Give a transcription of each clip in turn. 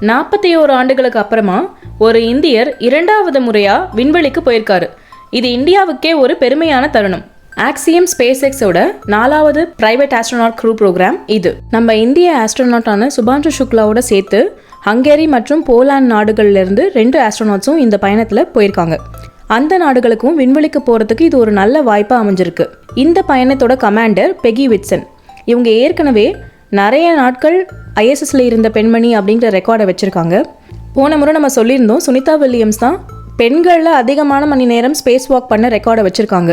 நாற்பத்தி ஓரு ஆண்டுகளுக்கு அப்புறமா ஒரு இந்தியர் இரண்டாவது முறையாக விண்வெளிக்கு போயிருக்காரு. இது இந்தியாவுக்கே ஒரு பெருமையான தருணம். ஆக்சியம் ஸ்பேஸ் எக்ஸோட நாலாவது பிரைவேட் ஆஸ்ட்ரோனாட் க்ரூ ப்ரோக்ராம் இது. நம்ம இந்திய ஆஸ்ட்ரோனாட்டான சுபான்ஷு சுக்லாவோட சேர்த்து ஹங்கேரி மற்றும் போலாந்து நாடுகள்லேருந்து ரெண்டு ஆஸ்ட்ரோனாட்ஸும் இந்த பயணத்தில் போயிருக்காங்க. அந்த நாடுகளுக்கும் விண்வெளிக்கு போகிறதுக்கு இது ஒரு நல்ல வாய்ப்பாக அமைஞ்சிருக்கு. இந்த பயணத்தோட கமாண்டர் பெகி விட்சன். இவங்க ஏற்கனவே நிறைய நாட்கள் ஐஎஸ்எஸ்ல இருந்த பெண்மணி அப்படிங்கிற ரெக்கார்டை வச்சுருக்காங்க. போன முறை நம்ம சொல்லியிருந்தோம் சுனிதா வில்லியம்ஸ் தான் பெண்களில் அதிகமான மணி நேரம் ஸ்பேஸ் வாக் பண்ண ரெக்கார்டை வச்சுருக்காங்க.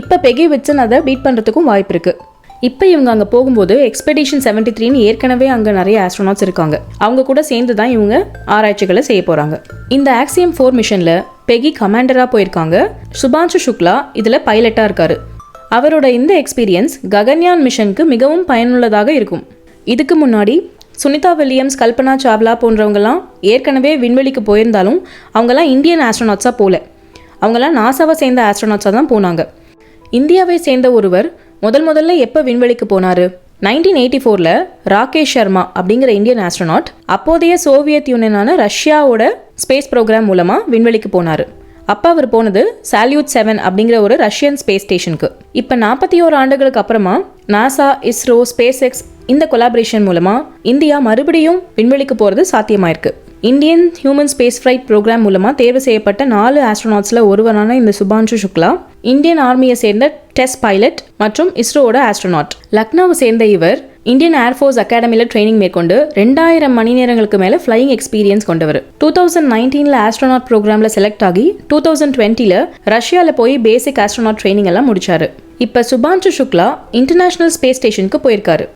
இப்போ பெகி விட்சன் அதை பீட் பண்ணுறதுக்கும் வாய்ப்பு இருக்குது இப்போ இவங்க அங்கே போகும்போது எக்ஸ்பெடிஷன் செவன்டி த்ரீன்னு ஏற்கனவே அங்கே நிறைய ஆஸ்ட்ரோனாட்ஸ் இருக்காங்க. அவங்க கூட சேர்ந்து தான் இவங்க ஆராய்ச்சிகளை செய்ய போகிறாங்க இந்த ஆக்சியம் ஃபோர் மிஷனில் பெகி கமாண்டராக போயிருக்காங்க. சுபான்ஷு சுக்லா இதில் பைலட்டாக இருக்காரு. அவரோட இந்த எக்ஸ்பீரியன்ஸ் ககன்யான் மிஷனுக்கு மிகவும் பயனுள்ளதாக இருக்கும். இதுக்கு முன்னாடி சுனிதா வில்லியம்ஸ் கல்பனா சாவ்லா போன்றவங்கலாம் ஏற்கனவே விண்வெளிக்கு போயிருந்தாலும் அவங்கெல்லாம் இந்தியன் ஆஸ்ட்ரோனாட்ஸாக போகல அவங்கெல்லாம் நாசாவை சேர்ந்த ஆஸ்ட்ரோனாட்ஸாக தான் போனாங்க. இந்தியாவை சேர்ந்த ஒருவர் முதல் முதல்ல எப்போ விண்வெளிக்கு போனார்? நைன்டீன் எயிட்டி ஃபோரில் ராகேஷ் சர்மா அப்படிங்கிற இந்தியன் ஆஸ்ட்ரோனாட் அப்போதைய சோவியத் யூனியனான ரஷ்யாவோட ஸ்பேஸ் ப்ரோக்ராம் மூலமாக விண்வெளிக்கு போனார். அப்போ அவர் போனது சால்யூட் செவன் அப்படிங்கிற ஒரு ரஷ்யன் ஸ்பேஸ் ஸ்டேஷனுக்கு இப்போ நாற்பத்தி ஓரு ஆண்டுகளுக்கு அப்புறமா நாசா இஸ்ரோ ஸ்பேஸ் எக்ஸ் இந்த கொலாபரேஷன் மூலமாக இந்தியா மறுபடியும் விண்வெளிக்கு போகிறது சாத்தியமாயிருக்கு. Indian human space flight program மூலமாக தேர்வு செய்யப்பட்ட நாலு ஆஸ்ட்ரோனாட்ஸில் ஒருவரான இந்த சுபான்ஷு சுக்லா இந்தியன் ஆர்மியை சேர்ந்த டெஸ்ட் பைலட் மற்றும் இஸ்ரோவோட ஆஸ்ட்ரோனாட் லக்னோவை சேர்ந்த இவர் இந்தியன் ஏர்ஃபோர்ஸ் அகாடமியில் ட்ரைனிங் மேற்கொண்டு ரெண்டாயிரம் மணி நேரங்களுக்கு மேலே ஃப்ளையிங் எக்ஸ்பீரியன்ஸ் கொண்டவர். டூ தௌசண்ட் நைன்டீனில் ஆஸ்ட்ரோனாட் ப்ரோக்ராமில் செலக்ட் ஆகி டூ தௌசண்ட் டுவெண்ட்டியில் ரஷ்யாவில் போய் பேசிக் ஆஸ்ட்ரோனாட் ட்ரைனிங் எல்லாம் முடிச்சாரு. இப்போ சுபான்ஷு சுக்லா இன்டர்நேஷனல் ஸ்பேஸ் ஸ்டேஷனுக்கு போயிருக்காரு.